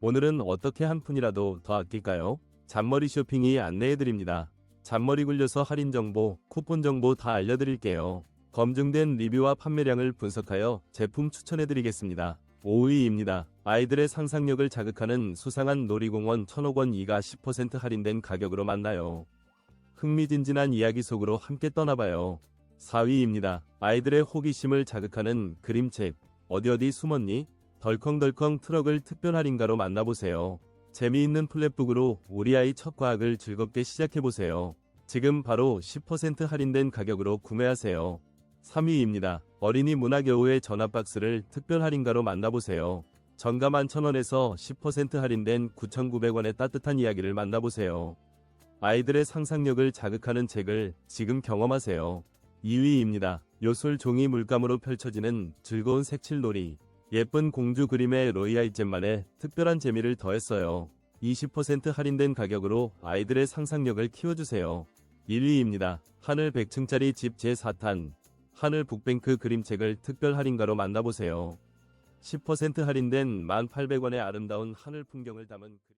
오늘은 어떻게 한 푼이라도 더 아낄까요? 잔머리 쇼핑이 안내해드립니다. 잔머리 굴려서 할인 정보, 쿠폰 정보 다 알려드릴게요. 검증된 리뷰와 판매량을 분석하여 제품 추천해드리겠습니다. 5위입니다. 아이들의 상상력을 자극하는 수상한 놀이공원 1000억 원 이가 10% 할인된 가격으로 만나요. 흥미진진한 이야기 속으로 함께 떠나봐요. 4위입니다. 아이들의 호기심을 자극하는 그림책 어디 어디 숨었니? 덜컹덜컹 트럭을 특별 할인가로 만나보세요. 재미있는 플랫북으로 우리 아이 첫 과학을 즐겁게 시작해보세요. 지금 바로 10% 할인된 가격으로 구매하세요. 3위입니다. 어린이 문화교우의 전화박스를 특별 할인가로 만나보세요. 정가 11,000원에서 10% 할인된 9,900원의 따뜻한 이야기를 만나보세요. 아이들의 상상력을 자극하는 책을 지금 경험하세요. 2위입니다. 요술 종이 물감으로 펼쳐지는 즐거운 색칠놀이. 예쁜 공주 그림의 로이아이잼만의 특별한 재미를 더했어요. 20% 할인된 가격으로 아이들의 상상력을 키워주세요. 1위입니다. 하늘 100층짜리 집 제4탄. 하늘 북뱅크 그림책을 특별 할인가로 만나보세요. 10% 할인된 1,800원의 아름다운 하늘 풍경을 담은 그-